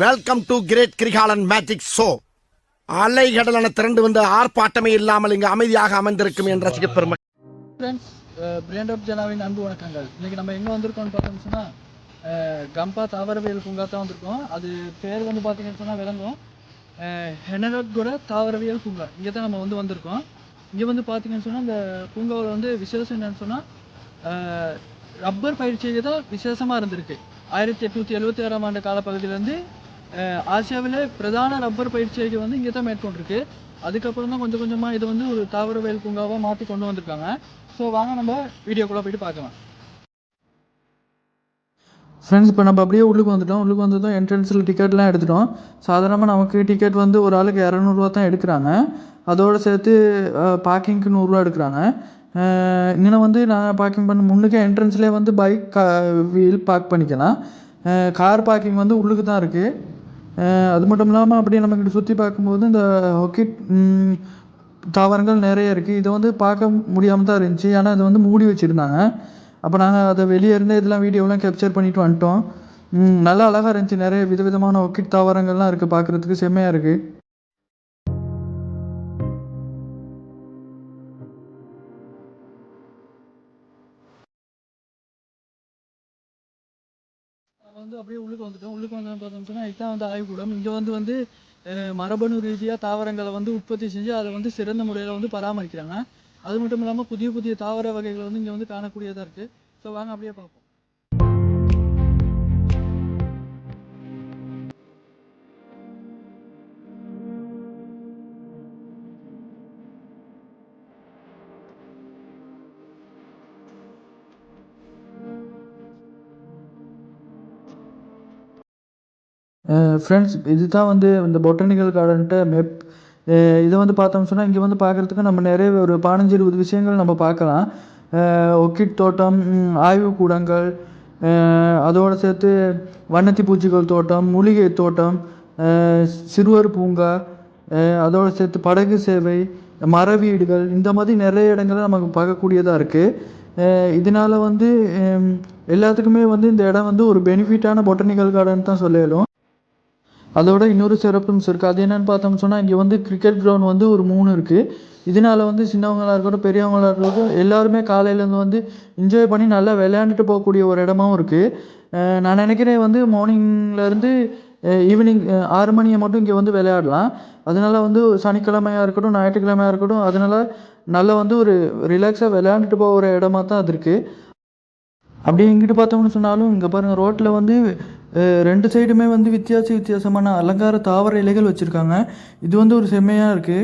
Welcome to great Kirikalan magic show அலை கடலான திரண்டு வந்து ஆர்ப்பாட்டமே இல்லாமல் இங்கு அமைதியாக அமர்ந்திருக்கும் என்ற ரசிக பெருமை ஃப்ரெண்ட்ஸ் பிராண்ட் uh, ஆஃப் ஜனாவின் அன்பு வணக்கங்கள். இன்னைக்கு நம்ம எங்கே வந்திருக்கோம்னு பார்த்தோம்னு சொன்னால் uh, கம்பா தாவரவியல் பூங்கா தான் வந்திருக்கோம். அது பேர் வந்து பார்த்தீங்கன்னு சொன்னால் விளங்கும். Uh, ஹெனரத்குட தாவரவியல் பூங்கா. இங்கே தான் நம்ம வந்து வந்திருக்கோம். இங்கே வந்து பார்த்தீங்கன்னு சொன்னால் இந்த பூங்காவில் வந்து விசேஷம் என்னன்னு சொன்னால் ரப்பர் பயிற்சியை தான் விசேஷமாக இருந்திருக்கு. ஆயிரத்தி எட்நூற்றி எழுபத்தி ஆறாம் ஆண்டு காலப்பகுதியிலேருந்து ஆசியாவில் பிரதான ரப்பர் பயிற்சியை வந்து இங்கே தான் மேற்கொண்டிருக்கு. அதுக்கப்புறம் தான் கொஞ்சம் கொஞ்சமாக இது வந்து ஒரு தாவரவியல் பூங்காவாக மாற்றி கொண்டு வந்திருக்காங்க. ஸோ வாங்க நம்ம வீடியோக்குள்ளே போயிட்டு பார்க்கலாம். ஃப்ரெண்ட்ஸ் இப்போ நம்ம அப்படியே உள்ளுக்கு வந்துட்டோம். உள்ளுக்கு வந்ததும் என்ட்ரன்ஸில் டிக்கெட்லாம் எடுத்துட்டோம். சாதாரணமாக நமக்கு டிக்கெட் வந்து ஒரு ஆளுக்கு இரநூறுவா தான் எடுக்கிறாங்க. அதோடு சேர்த்து பார்க்கிங்க்கு நூறுரூவா எடுக்கிறாங்க. இன்னும் வந்து நான் பார்க்கிங் பண்ண முன்னுக்கே என்ட்ரன்ஸ்லேயே வந்து பைக் கா வீல் பார்க் பண்ணிக்கலாம். கார் பார்க்கிங் வந்து உள்ளுக்கு தான் இருக்குது அது மட்டும் இல்லாமல் அப்படியே நம்ம இங்கிட்டு சுற்றி பார்க்கும்போது இந்த ஹொக்கிட் தாவரங்கள் நிறைய இருக்குது இதை வந்து பார்க்க முடியாமல் தான் இருந்துச்சு. ஏன்னா இதை வந்து மூடி வச்சுருந்தாங்க. அப்போ நாங்கள் அதை வெளியே இருந்தே இதெல்லாம் வீடியோலாம் கேப்சர் பண்ணிட்டு வந்துட்டோம். நல்லா அழகாக இருந்துச்சு. நிறைய விதவிதமான ஒக்கிட் தாவரங்கள்லாம் இருக்குது பார்க்குறதுக்கு செம்மையாக இருக்குது வந்து அப்படியே உள்ளுக்கு வந்துட்டோம் உள்ளுக்கு வந்து பார்த்தோம்னா இதுதான் வந்து ஆய்வுக்கூடம். இங்கே வந்து வந்து மரபணு ரீதியாக தாவரங்களை வந்து உற்பத்தி செஞ்சு அதை வந்து சிறந்த முறையில் வந்து பராமரிக்கிறாங்க. அது மட்டும் இல்லாமல் புதிய புதிய தாவர வகைகள் வந்து இங்கே வந்து காணக்கூடியதாக இருக்குது ஸோ வாங்க அப்படியே பார்ப்போம். ஃப்ரெண்ட்ஸ் இதுதான் வந்து இந்த பொட்டானிக்கல் கார்டன்ட்ட மெப் இதை வந்து பார்த்தோம்னு சொன்னால் இங்கே வந்து பார்க்குறதுக்கு நம்ம நிறைய ஒரு பதினஞ்சு இருபது விஷயங்கள் நம்ம பார்க்கலாம். ஒக்கிட் தோட்டம் ம், ஆய்வுக்கூடங்கள் அதோடு சேர்த்து வண்ணத்தி பூச்சிகள் தோட்டம் மூலிகை தோட்டம் சிறுவர் பூங்கா அதோடு சேர்த்து படகு சேவை மர வீடுகள் இந்த மாதிரி நிறைய இடங்களை நமக்கு பார்க்கக்கூடியதாக இருக்குது இதனால் வந்து எல்லாத்துக்குமே வந்து இந்த இடம் வந்து ஒரு பெனிஃபிட்டான பொட்டானிக்கல் கார்டன் தான் சொல்லலும். அதோட இன்னொரு சிறப்பும் இருக்குது அது என்னென்னு பார்த்தோம்னு சொன்னால் இங்கே வந்து கிரிக்கெட் கிரவுண்ட் வந்து ஒரு மூணு இருக்குது இதனால வந்து சின்னவங்களாக இருக்கட்டும் பெரியவங்களாக இருக்கட்டும் எல்லாருமே காலையிலேருந்து வந்து என்ஜாய் பண்ணி நல்லா விளையாண்டுட்டு போகக்கூடிய ஒரு இடமாவும் இருக்குது நான் நினைக்கிறேன் வந்து மார்னிங்லேருந்து ஈவினிங் ஆறு மணியை மட்டும் இங்கே வந்து விளையாடலாம். அதனால வந்து சனிக்கிழமையாக இருக்கட்டும் ஞாயிற்றுக்கிழமையாக இருக்கட்டும் அதனால நல்லா வந்து ஒரு ரிலாக்ஸாக விளையாண்டுட்டு போகிற இடமா தான் அது இருக்குது அப்படியே இங்கிட்டு பார்த்தோம்னு சொன்னாலும் இங்கே பாருங்கள் ரோட்டில் வந்து ரெண்டு சைடுமே வந்து வித்தியாச வித்தியாசமான அலங்கார தாவர இலைகள் வச்சுருக்காங்க. இது வந்து ஒரு செம்மையாக இருக்குது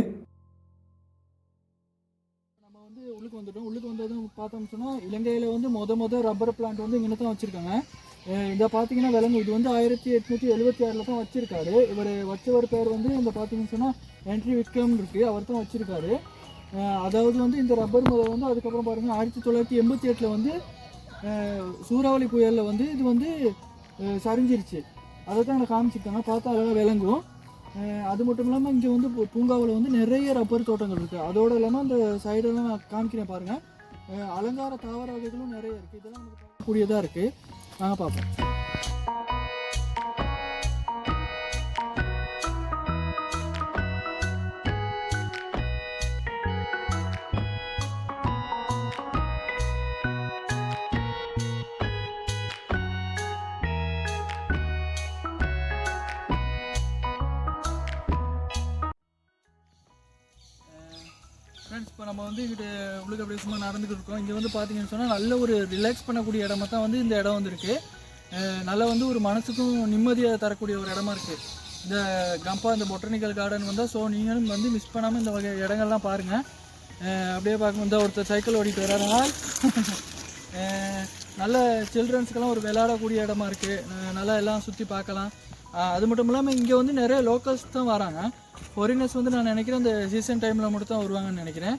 நம்ம வந்து உள்ளுக்கு வந்துட்டோம். உள்ளுக்கு வந்ததும் பார்த்தோம்னு சொன்னால் இலங்கையில் வந்து மொத மொத ரப்பர் பிளான்ட் வந்து இங்கே தான் வச்சுருக்காங்க இதை பார்த்தீங்கன்னா விலங்கு. இது வந்து ஆயிரத்தி எட்நூற்றி எழுபத்தி ஆறில் தான் வச்சுருக்காரு. இவர் வச்சவர் பேர் வந்து இந்த பார்த்தீங்கன்னு சொன்னால் என்ட்ரி விக்ரம் இருக்குது அவர் தான் வச்சுருக்காரு. அதாவது வந்து இந்த ரப்பர் முதல் வந்து அதுக்கப்புறம் பாருங்கள் ஆயிரத்தி தொள்ளாயிரத்தி எண்பத்தி எட்டில் வந்து சூறாவளி புயலில் வந்து இது வந்து சரிஞ்சிருச்சு. அதை தான் எனக்கு காமிச்சிருக்காங்க. பார்த்தா அழகாக விளங்கும். அது மட்டும் இல்லாமல் இங்கே வந்து பூ- பூங்காவில் வந்து நிறைய ரப்பர் தோட்டங்கள் இருக்குது அதோடு இல்லாமல் அந்த சைடெல்லாம் நான் காமிக்கிறேன் பாருங்கள் அலங்கார தாவர வகைகளும் நிறைய இருக்குது இதெல்லாம் கூடியதாக இருக்குது நாங்கள் பார்ப்போம். நம்ம வந்து இங்கிட்ட உள்ளுக்க அப்படியே சும்மா நடந்துகிட்டு இருக்கோம். இங்கே வந்து பார்த்தீங்கன்னு சொன்னால் நல்ல ஒரு ரிலாக்ஸ் பண்ணக்கூடிய இடமா தான் வந்து இந்த இடம் வந்து இருக்கு நல்லா வந்து ஒரு மனசுக்கும் நிம்மதியை தரக்கூடிய ஒரு இடமா இருக்குது இந்த கம்பா இந்த பொட்டானிக்கல் கார்டன் வந்தால் ஸோ நீங்களும் வந்து மிஸ் பண்ணாமல் இந்த வகை இடங்கள்லாம் பாருங்கள் அப்படியே பார்க்க இந்த ஒருத்தர் சைக்கிள் ஓடிட்டு வர்றாருங்க நல்ல சில்ட்ரன்ஸுக்கெல்லாம் ஒரு விளையாடக்கூடிய இடமா இருக்குது நல்லா எல்லாம் சுற்றி பார்க்கலாம். அது மட்டும் இல்லாமல் இங்கே வந்து நிறைய லோக்கல்ஸ் தான் வராங்க. ஃபாரினர்ஸ் வந்து நான் நினைக்கிறேன் இந்த சீசன் டைமில் மட்டும் தான் வருவாங்கன்னு நினைக்கிறேன்.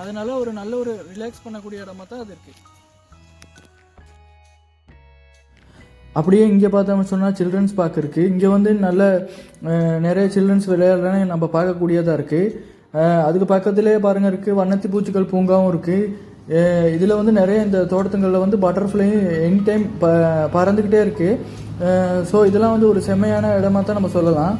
அதனால ஒரு நல்ல ஒரு ரிலாக்ஸ் பண்ணக்கூடிய இடமா தான் அது இருக்குது அப்படியே இங்கே பார்த்தோம் சொன்னால் சில்ட்ரன்ஸ் பார்க் இருக்குது இங்கே வந்து நல்ல நிறைய சில்ட்ரன்ஸ் விளையாடுறேன்னு நம்ம பார்க்கக்கூடியதாக இருக்குது அதுக்கு பக்கத்துலேயே பாருங்கள் இருக்குது வண்ணத்தி பூச்சிகள் பூங்காவும் இருக்குது இதில் வந்து நிறைய இந்த தோட்டத்துங்களில் வந்து பட்டர்ஃப்ளையும் எனி டைம் ப பறந்துக்கிட்டே இருக்குது ஸோ இதெல்லாம் வந்து ஒரு செம்மையான இடமா தான் நம்ம சொல்லலாம்.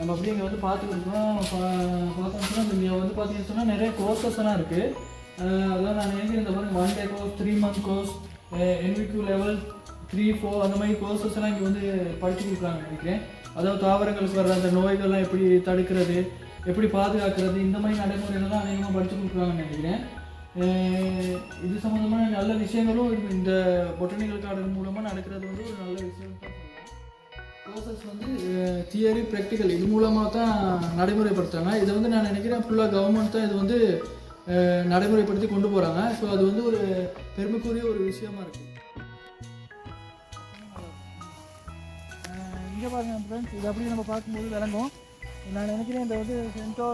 நம்ம அப்படி இங்கே வந்து பார்த்துக்கிட்டோம்னா பார்த்தோம்னா இங்கே வந்து பார்த்தீங்கன்னு சொன்னால் நிறைய கோர்ஸஸ்லாம் இருக்குது அதெல்லாம் நான் நினைக்கிறேன் இந்த மாதிரி one day course three month course NVQ level three four அந்த மாதிரி கோர்சஸ் எல்லாம் இங்கே வந்து படித்து கொடுக்குறாங்க நினைக்கிறேன். அதாவது தாவரங்களுக்கு வர்ற அந்த நோய்கள்லாம் எப்படி தடுக்கிறது எப்படி பாதுகாக்கிறது இந்த மாதிரி நடைமுறைகள்லாம் அதிகமாக படித்து கொடுக்குறாங்கன்னு நினைக்கிறேன். இது சம்மந்தமான நல்ல விஷயங்களும் இந்த பொட்டனிக்கல் கார்டன் மூலமாக நடக்கிறது வந்து ஒரு நல்ல விஷயம் ப்ராசஸ் வந்து தியரி ப்ராக்டிக்கல் இது மூலமாக தான் நடைமுறைப்படுத்துகிறாங்க இதை வந்து நான் நினைக்கிறேன் ஃபுல்லாக கவர்மெண்ட் தான் இது வந்து நடைமுறைப்படுத்தி கொண்டு போகிறாங்க ஸோ அது வந்து ஒரு பெருமைக்குரிய ஒரு விஷயமா இருக்குது இங்கே பாருங்க ஃப்ரெண்ட்ஸ் இது அப்படியே நம்ம பார்க்கும்போது விளங்கும். நான் நினைக்கிறேன் இந்த வந்து சென்டோ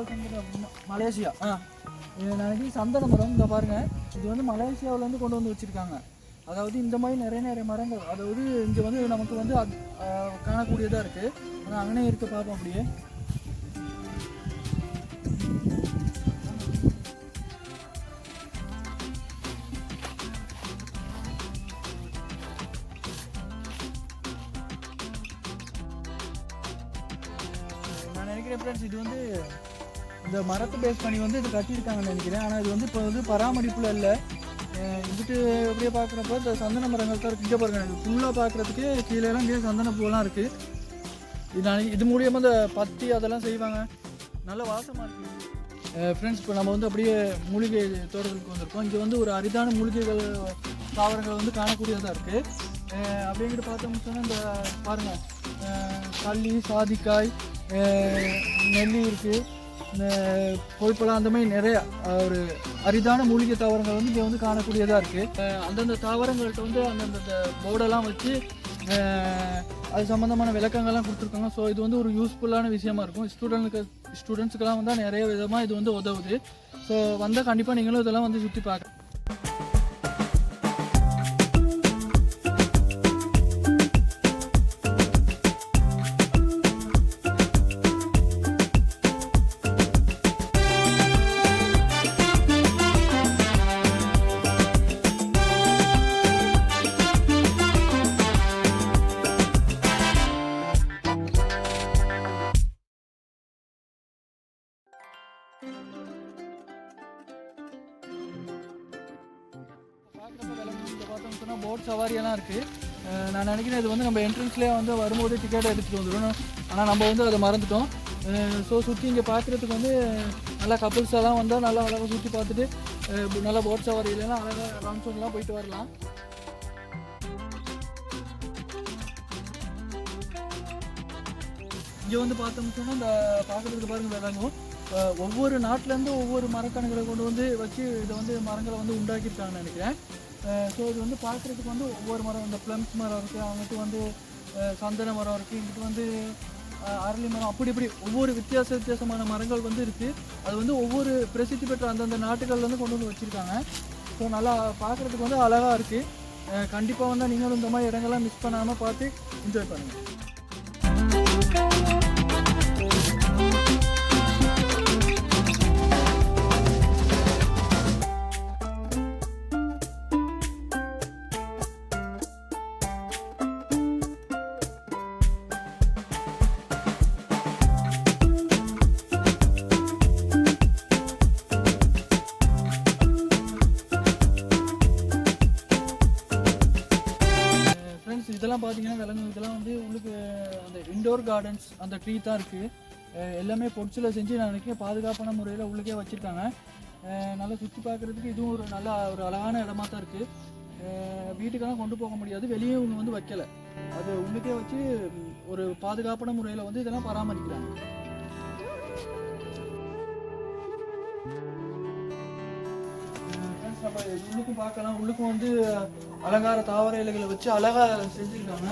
மலேசியா ஆ நான் நினைக்கிறேன் சந்தன மரம் இந்த பாருங்க. இது வந்து மலேசியாவிலேருந்து கொண்டு வந்து வச்சுருக்காங்க. அதாவது இந்த மாதிரி நிறைய நிறைய மரங்கள் அதாவது இங்கே வந்து நமக்கு வந்து அது- காணக்கூடியதாக இருக்குது ஆனால் அங்கனே இருக்க பார்ப்போம் அப்படியே. நான் நினைக்கிறேன் ஃப்ரெண்ட்ஸ் இது வந்து இந்த மரத்தை பேஸ் பண்ணி வந்து இது கட்டியிருக்காங்கன்னு நினைக்கிறேன். ஆனால் இது வந்து இப்போ வந்து பராமரிப்பில் இல்லை. இங்கிட்டு அப்படியே பார்க்குறப்ப இந்த சந்தன மரங்கள் தான் இருக்குது இங்கே பாருங்க ஃபுல்லாக பார்க்குறதுக்கு கீழேலாம் இங்கே சந்தன பூலாம் இருக்குது இது இது மூலியமாக இந்த பத்தி அதெல்லாம் செய்வாங்க. நல்ல வாசமாக இருக்குது ஃப்ரெண்ட்ஸ் இப்போ நம்ம வந்து அப்படியே மூலிகை தோட்டத்துக்கு வந்திருக்கோம். இங்கே வந்து ஒரு அரிதான மூலிகைகள் தாவரங்கள் வந்து காணக்கூடியதாக இருக்குது அப்படிங்கிட்டு பார்த்தோம்னு சொன்னால் இந்த பாருங்கள் கள்ளி சாதிக்காய் நெல்லி இருக்குது இந்த அந்த மாதிரி நிறைய ஒரு அரிதான மூலிகை தாவரங்கள் வந்து இங்கே வந்து காணக்கூடியதாக இருக்குது அந்தந்த தாவரங்கள்ட்ட வந்து அந்தந்த போர்டெல்லாம் வச்சு அது சம்மந்தமான விளக்கங்கள்லாம் கொடுத்துருக்காங்க. ஸோ இது வந்து ஒரு யூஸ்ஃபுல்லான விஷயமா இருக்கும். ஸ்டூடெண்ட்க்கு ஸ்டூடெண்ட்ஸுக்கெல்லாம் வந்து நிறைய விதமாக இது வந்து உதவுது. ஸோ வந்தால் கண்டிப்பாக நீங்களும் இதெல்லாம் வந்து சுற்றி பார்க்க சவாரியெல்லாம் இருக்குது நான் நினைக்கிறேன் இது வந்து நம்ம என்ட்ரன்ஸ்லேயே வந்து வரும்போது டிக்கெட் எடுத்துகிட்டு வந்துடணும் ஆனால் நம்ம வந்து அதை மறந்துட்டோம். ஸோ சுற்றி இங்கே பார்க்குறதுக்கு வந்து நல்லா கப்புள்ஸ் வந்தால் நல்லா அழகாக சுற்றி பார்த்துட்டு நல்லா போட் இல்லைன்னா அழகாக ராம்சோன்லாம் போயிட்டு வரலாம். இங்கே வந்து பார்த்தோம்னு சொன்னால் இந்த பார்க்குறதுக்கு பாருங்க விளங்கும் ஒவ்வொரு நாட்டிலேருந்து ஒவ்வொரு மரக்கணுகளை கொண்டு வந்து வச்சு இதை வந்து மரங்களை வந்து உண்டாக்கியிருக்காங்கன்னு நினைக்கிறேன். ஸோ இது வந்து பார்க்குறதுக்கு வந்து ஒவ்வொரு மரம் இந்த ப்ளம்ஸ் மரம் இருக்குது அங்கிட்டு வந்து சந்தன மரம் இருக்குது இங்கிட்டு வந்து அரளி மரம் அப்படி இப்படி ஒவ்வொரு வித்தியாச வித்தியாசமான மரங்கள் வந்து இருக்குது அது வந்து ஒவ்வொரு பிரசித்தி பெற்ற அந்தந்த நாட்டுகள்லேருந்து கொண்டு வந்து வச்சுருக்காங்க. ஸோ நல்லா பார்க்குறதுக்கு வந்து அழகாக இருக்குது கண்டிப்பாக வந்து நீங்களும் இந்த மாதிரி இடங்கள்லாம் மிஸ் பண்ணாமல் பார்த்து என்ஜாய் பண்ணுங்கள் இதெல்லாம் பார்த்தீங்கன்னா விலங்கு இதெல்லாம் வந்து உங்களுக்கு அந்த இண்டோர் கார்டன்ஸ் அந்த ட்ரீ தான் இருக்குது எல்லாமே பொடிச்சில் செஞ்சு நான் நினைக்கிறேன் பாதுகாப்பான முறையில் உள்ளுக்கே வச்சுருக்காங்க. நல்லா சுற்றி பார்க்குறதுக்கு இதுவும் ஒரு நல்ல ஒரு அழகான இடமா தான் இருக்குது வீட்டுக்கெல்லாம் கொண்டு போக முடியாது. வெளியே இவங்க வந்து வைக்கலை. அது உள்ளுக்கே வச்சு ஒரு பாதுகாப்பான முறையில் வந்து இதெல்லாம் பராமரிக்கிறாங்க. நம்ம உள்ளுக்கும் பார்க்கலாம். உள்ளுக்கும் வந்து அலங்கார தாவர இலைகளை வச்சு அழகாக செஞ்சுருக்காங்க.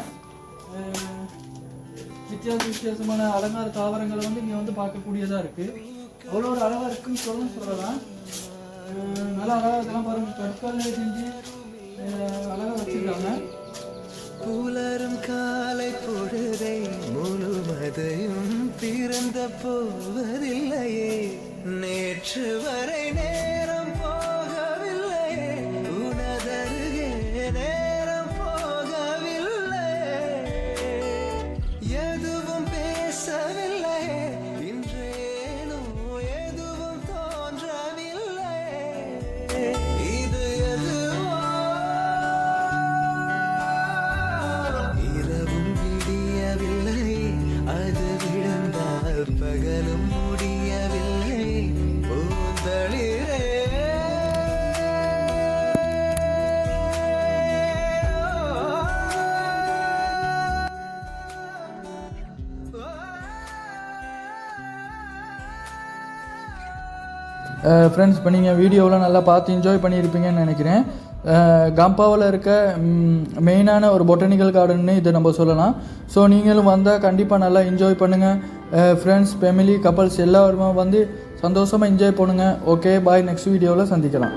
வித்தியாச வித்தியாசமான அலங்கார தாவரங்களை வந்து இங்கே வந்து பார்க்கக்கூடியதாக இருக்குது அவ்வளோ ஒரு அழகாக இருக்குன்னு சொல்ல சொல்லலாம். நல்லா அழகாக இதெல்லாம் பாருங்கள் கற்கல்ல செஞ்சு அழகாக வச்சுருக்காங்க. புலரும் காலை பொழுதை முழுவதையும் பிறந்த போவதில்லையே. நேற்று வரை நே ஃப்ரெண்ட்ஸ் இப்போ நீங்கள் வீடியோவில் நல்லா பார்த்து என்ஜாய் பண்ணியிருப்பீங்கன்னு நினைக்கிறேன். கம்பாவில் இருக்க மெயினான ஒரு பொட்டானிக்கல் கார்டன்னு இதை நம்ம சொல்லலாம். ஸோ நீங்களும் வந்தால் கண்டிப்பாக நல்லா என்ஜாய் பண்ணுங்கள் ஃப்ரெண்ட்ஸ் ஃபேமிலி கப்பல்ஸ் எல்லாருமே வந்து சந்தோஷமாக என்ஜாய் பண்ணுங்கள் ஓகே பாய் நெக்ஸ்ட் வீடியோவில் சந்திக்கலாம்.